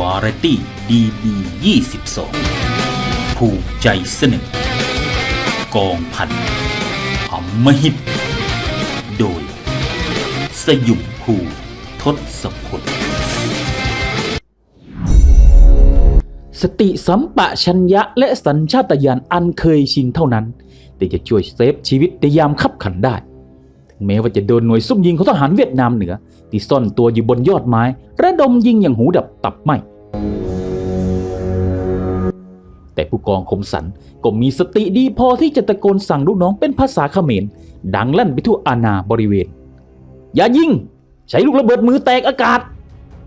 วาไรตี้ดีบี22ภูมิใจเสนอกองพันอำมหิต โดย สยุมภูทศพลสติสัมปะชัญญะและสัญชาตญาณอันเคยชินเท่านั้นที่จะช่วยเซฟชีวิตในยามขับขันได้ ถึงแม้ว่าจะโดนหน่วยซุ่มยิงของทหารเวียดนามเหนือ ที่ซ่อนตัวอยู่บนยอดไม้ ระดมยิงอย่างหูดับตับไหม แต่ผู้กองคมสันก็มีสติดีพอที่จะตะโกนสั่งลูกน้องเป็นภาษาเขมร ดังลั่นไปทั่วอาณาบริเวณ อย่ายิง ใช้ลูกระเบิดมือแตกอากาศ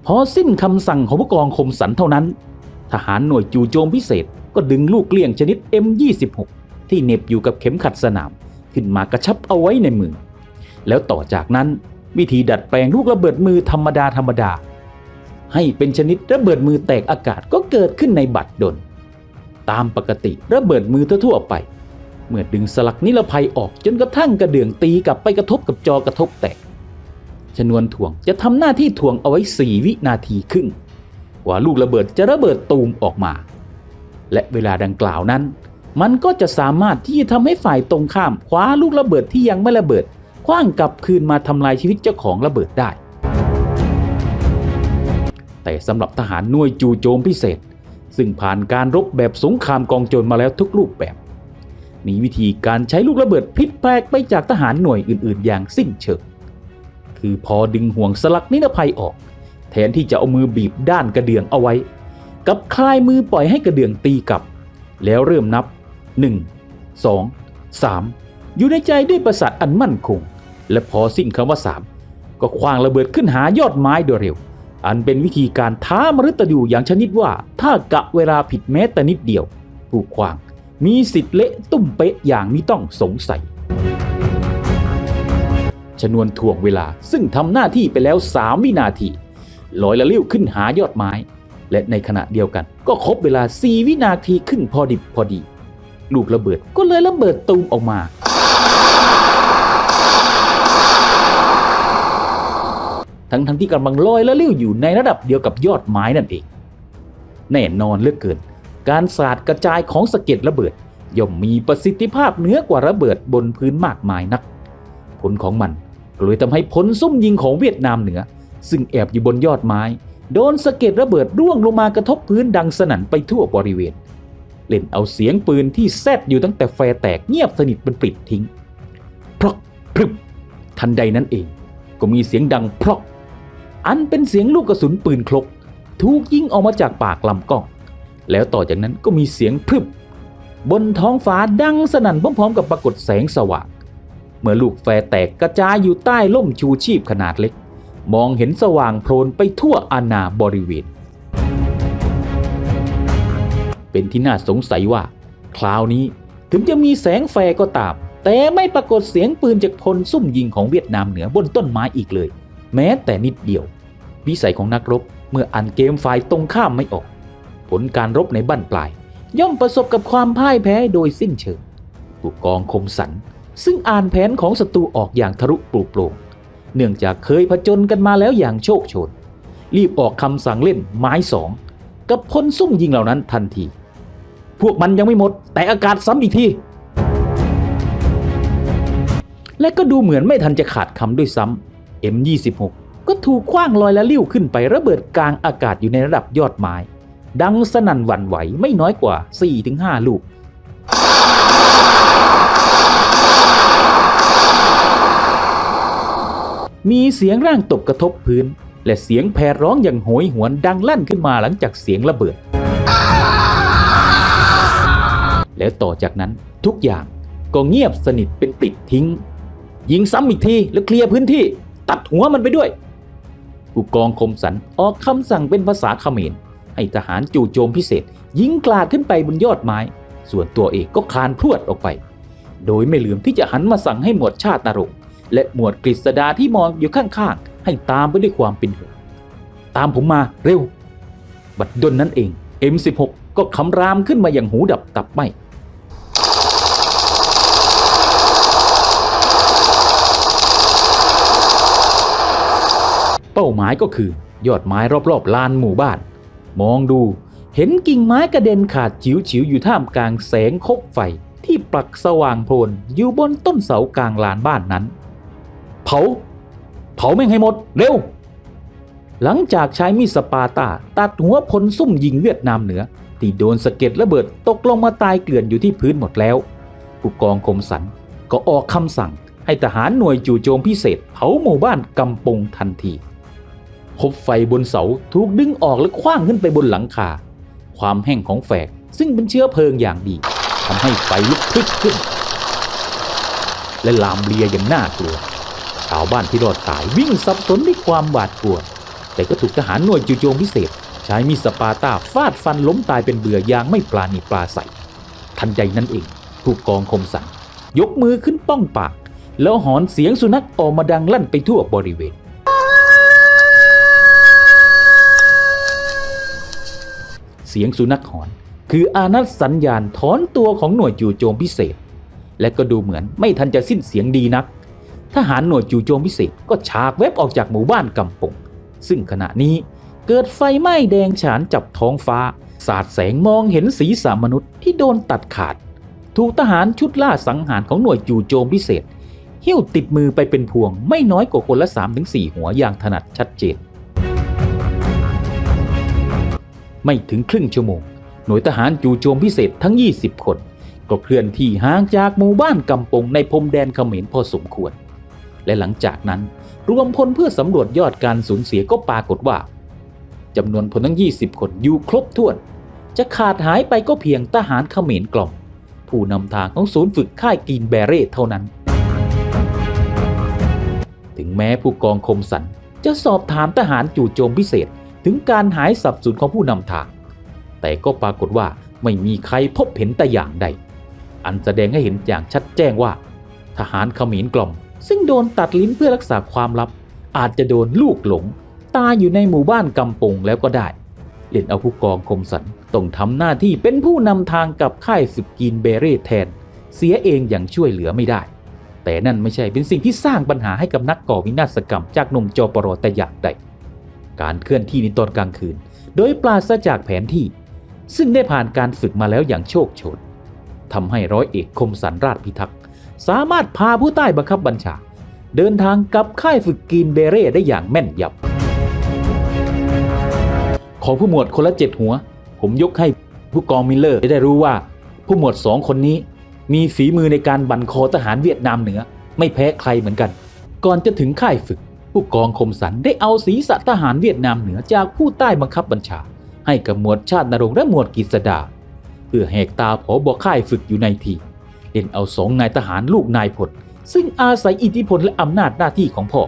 พอสิ้นคำสั่งของผู้กองคมสันเท่านั้น ทหารหน่วยจู่โจมพิเศษก็ดึงลูกเกลี้ยงชนิด M26 ที่เน็บอยู่กับเข็มขัดสนาม ขึ้นมากระชับเอาไว้ในมือ แล้วต่อจากนั้นวิธีดัดแปลงลูกระเบิดมือธรรมดาธรรมดา ให้เป็นชนิดระเบิดมือแตกอากาศก็เกิดขึ้นในบัตรดล ตามปกติระเบิดมือทั่วไป เมื่อดึงสลักนิรภัยออกจนกระทั่งกระเดื่องตีกลับไปกระทบกับจอกระทบแตก ชนวนถ่วงจะทำหน้าที่ถ่วงเอาไว้4วินาทีครึ่งกว่าลูกระเบิดจะระเบิดตูมออกมา และเวลาดังกล่าวนั้น มันก็จะสามารถที่จะทำให้ฝ่ายตรงข้ามคว้าลูกระเบิดที่ยังไม่ระเบิดคว้างกลับคืนมาทำลายชีวิตเจ้าของระเบิดได้ แต่สำหรับทหารหน่วยจู่โจมพิเศษ ซึ่งผ่านการรบแบบสงครามกองโจรมาแล้วทุกรูปแบบ มีวิธีการใช้ลูกระเบิดพลิกแปลกไปจากทหารหน่วยอื่นๆ อย่างสิ้นเชิงคือพอดึงห่วงสลักนิรภัยออก แทนที่จะเอามือบีบด้านกระเดื่องเอาไว้ กับคลายมือปล่อยให้กระเดื่องตีกลับ แล้วเริ่มนับ 1 2 3 อยู่ในใจด้วยประสาทอันมั่นคง และพอสิ้นคำว่า 3 ก็คว้างระเบิดขึ้นหายอดไม้โดยเร็ว อันเป็นวิธีการท้ามฤตยูอย่างชนิดว่า ถ้ากะเวลาผิดแม้แต่นิดเดียว ผู้คว้างมีสิทธิ์เละตุ้มเป๊ะอย่างมิต้องสงสัย ชนวนถ่วงเวลาซึ่งทำหน้าที่ไปแล้ว3วินาทีลอยละลิ้วขึ้นหายอดไม้ และในขณะเดียวกัน ก็ครบเวลา4วินาทีขึ้นพอดิบพอดี ลูกระเบิดก็เลยระเบิดตูมออกมา ทั้งทั้งที่กำลังลอยและเลิ้ยวอยู่ในระดับเดียวกับยอดไม้นั่นเอง แน่นอนเลือกเกิน การสาดกระจายของสะเก็ดระเบิด ย่อมมีประสิทธิภาพเหนือกว่าระเบิดบนพื้นมากมายนัก ผลของมันก็เลยทำให้ผลซุ่มยิงของเวียดนามเหนือ ซึ่งแอบอยู่บนยอดไม้ โดนสะเก็ดระเบิดร่วงลงมากระทบพื้นดังสนั่นไปทั่วบริเวณ เล่นเอาเสียงปืนที่แซดอยู่ตั้งแต่แฟแตกเงียบสนิทเป็นปลิดทิ้งพรอกพรึบทันใดนั้นเอง ก็มีเสียงดังพรอก อันเป็นเสียงลูกกระสุนปืนคลก ถูกยิงออกมาจากปากลำกล้อง แล้วต่อจากนั้นก็มีเสียงพรึบบนท้องฟ้าดังสนั่นพร้อมๆกับปรากฏแสงสว่างเมื่อลูกแฟแตกกระจายอยู่ใต้ล่มชูชีพขนาดเล็ก มองเห็นสว่างโพลนไปทั่วอาณาบริเวณ เป็นที่น่าสงสัยว่า คราวนี้ถึงจะมีแสงแฟก็ตาม แต่ไม่ปรากฏเสียงปืนจากพลซุ่มยิงของเวียดนามเหนือบนต้นไม้อีกเลย แม้แต่นิดเดียว วิสัยของนักรบเมื่ออ่านเกมฝ่ายตรงข้ามไม่ออก ผลการรบในบั้นปลาย ย่อมประสบกับความพ่ายแพ้โดยสิ้นเชิงผู้กองคมสัน ซึ่งอ่านแผนของศัตรูออกอย่างทะลุปลุกโปร่งเนื่องจากเคยผจญกันมาแล้วอย่างโชคโชน รีบออกคำสั่งเล่นไม้สองกับพลซุ่มยิงเหล่านั้นทันที พวกมันยังไม่หมด แต่อากาศซ้ำอีกที และก็ดูเหมือนไม่ทันจะขาดคำด้วยซ้ำ M26 ก็ถูกคว้างลอยและลิ้วขึ้นไประเบิดกลางอากาศอยู่ในระดับยอดไม้ ดังสนั่นหวั่นไหวไม่น้อยกว่า 4-5 ลูก มีเสียงร่างตกกระทบพื้น และเสียงแผดร้องอย่างโหยหวนดังลั่นขึ้นมาหลังจากเสียงระเบิด แล้วต่อจากนั้นทุกอย่างก็เงียบสนิทเป็นปิดทิ้ง ยิงซ้ำอีกทีแล้วเคลียร์พื้นที่ ตัดหัวมันไปด้วย ผู้กองคมสันออกคำสั่งเป็นภาษาเขมรให้ทหารจู่โจมพิเศษ ยิงกลาดขึ้นไปบนยอดไม้ ส่วนตัวเอกก็คลานพรวดออกไป โดยไม่ลืมที่จะหันมาสั่งให้หมวดชาตินรงและหมวดกฤษดาที่มองอยู่ข้างๆ ให้ตามไปด้วยความเป็นห่วงตามผมมาเร็ว บัดดลนั้นเอง M16 ก็คำรามขึ้นมาอย่างหูดับตับไหม เป้าหมายก็คือยอดไม้รอบๆลานหมู่บ้าน มองดูเห็นกิ่งไม้กระเด็นขาดจิ๋วๆอยู่ท่ามกลางแสงคบไฟที่ปลักสว่างโพลนอยู่บนต้นเสากลางลานบ้านนั้น เผา เผาแม่งให้หมด เร็ว หลังจากใช้มีดสปาตาตัดหัวพลซุ่มยิงเวียดนามเหนือ ที่โดนสะเก็ดระเบิดตกลงมาตายเกลื่อนอยู่ที่พื้นหมดแล้ว ผู้กองคมสันก็ออกคำสั่งให้ทหารหน่วยจู่โจมพิเศษเผาหมู่บ้านกำปงทันที คบไฟบนเสาถูกดึงออกและคว้างขึ้นไปบนหลังคา ความแห้งของแฝกซึ่งเป็นเชื้อเพลิงอย่างดีทำให้ไฟลุกพลึกขึ้น และลามเลียอย่างน่ากลัวชาวบ้านที่รอดตายวิ่งสับสนด้วยความหวาดกลัว แต่ก็ถูกทหารหน่วยจู่โจมพิเศษ ใช้มีดสปาร์ตาฟาดฟันล้มตายเป็นเบื่อยางไม่ปลาณีปลาใสทันใดนั้นเองผู้กองคมสันยกมือขึ้นป้องปาก แล้วหอนเสียงสุนัขออกมาดังลั่นไปทั่วบริเวณ เสียงสุนัขหอน คืออานัตสัญญาณถอนตัวของหน่วยจู่โจมพิเศษ และก็ดูเหมือนไม่ทันจะสิ้นเสียงดีนัก ทหารหน่วยจู่โจมพิเศษก็ฉากเว็บออกจากหมู่บ้านกำปงซึ่งขณะนี้เกิดไฟไหม้แดงฉานจับท้องฟ้า สาดแสงมองเห็นศีรษะมนุษย์ที่โดนตัดขาด ถูกทหารชุดล่าสังหารของหน่วยจู่โจมพิเศษ หิ้วติดมือไปเป็นพวงไม่น้อยกว่าคนละ 3-4 หัวอย่างถนัดชัดเจน ไม่ถึงครึ่งชั่วโมง หน่วยทหารจู่โจมพิเศษทั้ง 20 คน ก็เคลื่อนที่ห่างจากหมู่บ้านกำปงในพรมแดนเขมรพอสมควร และหลังจากนั้นรวมพลเพื่อสำรวจยอดการสูญเสียก็ปรากฏว่าจำนวนพลทั้ง 20 คนอยู่ครบถ้วน จะขาดหายไปก็เพียงทหารเขมรกล่อมผู้นำทางของศูนย์ฝึกค่ายกีนแบเร่เท่านั้น ถึงแม้ผู้กองคมสันจะสอบถามทหารจู่โจมพิเศษ ถึงการหายสับสูญของผู้นำทาง แต่ก็ปรากฏว่าไม่มีใครพบเห็นแต่อย่างใด อันแสดงให้เห็นอย่างชัดแจ้งว่า ทหารเขมรกล่อม ซึ่งโดนตัดลิ้นเพื่อรักษาความลับ อาจจะโดนลูกหลง ตายอยู่ในหมู่บ้านกำปงแล้วก็ได้เล่นเอาผู้กองคมสันต้องทำหน้าที่เป็นผู้นำทางกับค่ายฝึกกินเบเร่แทน เสียเองอย่างช่วยเหลือไม่ได้ แต่นั่นไม่ใช่เป็นสิ่งที่สร้างปัญหาให้กับนักก่อวินาศกรรมจากหนุ่มจอปรอแต่อย่างใด การเคลื่อนที่ในตอนกลางคืน โดยปราศจากแผนที่ ซึ่งได้ผ่านการฝึกมาแล้วอย่างโชคโชนทำให้ร้อยเอกคมสันราชพิทักษ์สามารถพาผู้ใต้บังคับบัญชา เดินทางกลับค่ายฝึกกินเบเร่ได้อย่างแม่นยำขอผู้หมวดคนละเจ็ดหัว ผมยกให้ผู้กองมิลเลอร์ได้รู้ว่า ผู้หมวดสองคนนี้ มีฝีมือในการบันคอทหารเวียดนามเหนือ ไม่แพ้ใครเหมือนกัน ก่อนจะถึงค่ายฝึก ผู้กองคมสันได้เอาศีรษะทหารเวียดนามเหนือจากผู้ใต้บังคับบัญชา ให้กับหมวดชาตินรงและหมวดกฤษดา เพื่อแหกตาผอบอค่ายฝึกอยู่ในทีเล่นเอาสองนายทหารลูกนายพลซึ่งอาศัยอิทธิพลและอำนาจหน้าที่ของพ่อ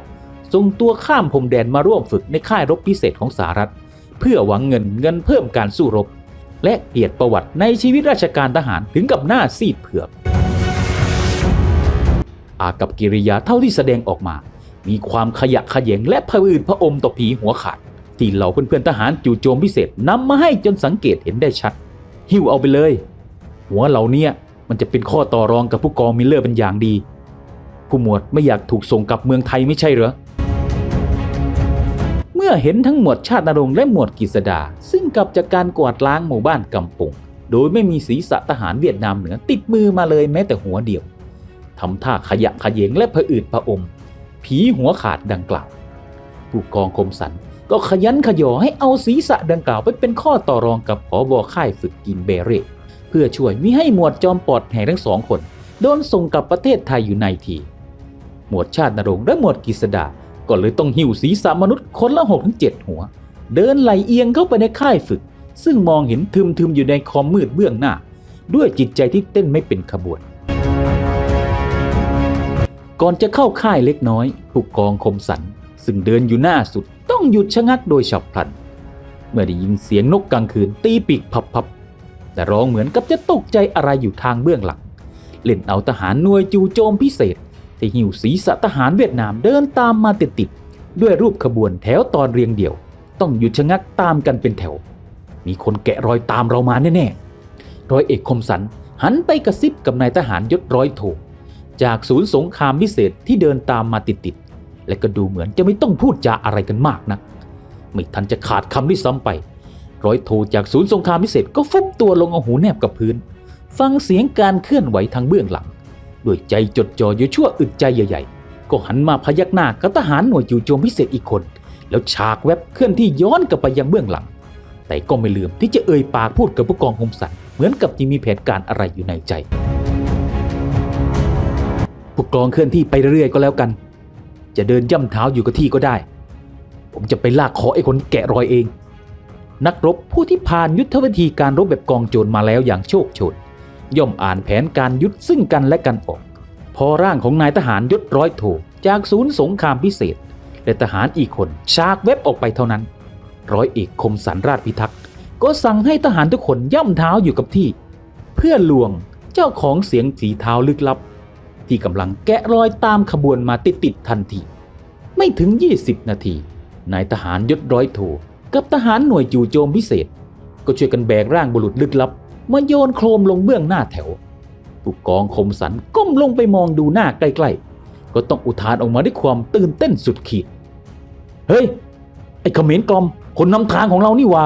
ส่งตัวข้ามพรมแดนมาร่วมฝึกในค่ายรบพิเศษของสหรัฐ เพื่อหวังเงินเงินเพิ่มการสู้รบ และเกียรติประวัติในชีวิตราชการทหารถึงกับหน้าซีดเผือกอากับกิริยาเท่าที่แสดงออกมา มีความขยะขยงและผะอืดผะอมต่อผีหัวขาด ที่เหล่าเพื่อนๆทหารจู่โจมพิเศษนำมาให้จนสังเกตเห็นได้ชัด หิ้วเอาไปเลย หัวเหล่านี้มันจะเป็นข้อต่อรองกับผู้กองมิลเลอร์เป็นอย่างดี ผู้หมวดไม่อยากถูกส่งกลับเมืองไทยไม่ใช่เหรอเมื่อเห็นทั้งหมวดชาตินรงและหมวดกฤษดา ซึ่งกลับจากการกวาดล้างหมู่บ้านกำปงโดยไม่มีศีรษะทหารเวียดนามเหนือติดมือมาเลยแม้แต่หัวเดียวทำท่าขยะขยงและผะอืดผะอม ผีหัวขาดดังกล่าว ผู้กองคมสันก็ขยันขยอให้เอาศีรษะดังกล่าวไปเป็นข้อต่อรองกับผอบอค่ายฝึกกินเบเร่เพื่อช่วยมิให้หมวดจอมปอดแห่ทั้งสองคน โดนส่งกลับประเทศไทยอยู่ในที หมวดชาตินรงและหมวดกฤษดา ก็เลยต้องหิ้วศีรษะมนุษย์คนละหกถึงเจ็ดหัว เดินไหลเอียงเข้าไปในค่ายฝึก ซึ่งมองเห็นทึมๆอยู่ในคอมมืดเบื้องหน้า ด้วยจิตใจที่เต้นไม่เป็นขบวน ก่อนจะเข้าค่ายเล็กน้อย ผู้กองคมสัน ซึ่งเดินอยู่หน้าสุดต้องหยุดชะงักโดยฉับพลัน เมื่อได้ยินเสียงนกกลางคืนตีปีกพับๆแต่ร้องเหมือนกับจะตกใจอะไรอยู่ทางเบื้องหลัง เล่นเอาทหารหน่วยจูโจมพิเศษ ที่หิวศีรษะทหารเวียดนามเดินตามมาติดๆด้วยรูปขบวนแถวตอนเรียงเดี่ยว ต้องหยุดชะงักตามกันเป็นแถว มีคนแกะรอยตามเรามาแน่ๆร้อยเอกคมสันหันไปกระซิบกับนายทหารยศร้อยโท จากศูนย์สงครามพิเศษที่เดินตามมาติดๆและก็ดูเหมือนจะไม่ต้องพูดจาอะไรกันมากนัก ไม่ทันจะขาดคำด้วยซ้ำไป ร้อยโทจากศูนย์สงครามพิเศษก็ฟุบตัวลงเอาหูแนบกับพื้น ฟังเสียงการเคลื่อนไหวทางเบื้องหลัง ด้วยใจจดจ่ออยู่ชั่วอึดใจใหญ่ ๆ ก็หันมาพยักหน้ากับทหารหน่วยจู่โจมพิเศษอีกคน แล้วฉากแวบเคลื่อนที่ย้อนกลับไปยังเบื้องหลัง แต่ก็ไม่ลืมที่จะเอ่ยปากพูดกับผู้กองคมสันเหมือนกับยังมีแผนการอะไรอยู่ในใจ ผู้กองเคลื่อนที่ไปเรื่อยก็แล้วกัน จะเดินย่ำเท้าอยู่กับที่ก็ได้ ผมจะไปลากคอไอ้คนแกะรอยเอง นักรบผู้ที่ผ่านยุทธวิธีการรบแบบกองโจรมาแล้วอย่างโชคโชนย่อมอ่านแผนการยุทธซึ่งกันและกันออก พอร่างของนายทหารยศร้อยโทจากศูนย์สงครามพิเศษ และทหารอีกคนชากเว็บออกไปเท่านั้น ร้อยเอกคมสันราชพิทักษ์ก็สั่งให้ทหารทุกคนย่ำเท้าอยู่กับที่ เพื่อลวงเจ้าของเสียงสีเท้าลึกลับ ที่กำลังแกะรอยตามขบวนมาติดๆทันที ไม่ถึง 20 นาที นายทหารยศร้อยโทกับทหารหน่วยจู่โจมพิเศษ ก็ช่วยกันแบกร่างบุรุษลึกลับ มาโยนโครมลงเบื้องหน้าแถวผู้กองคมสันก้มลงไปมองดูหน้าใกล้ๆ ก็ต้องอุทานออกมาด้วยความตื่นเต้นสุดขีด เฮ้ย ไอ้เขมรกลอมคนนำทางของเรานี่ว่า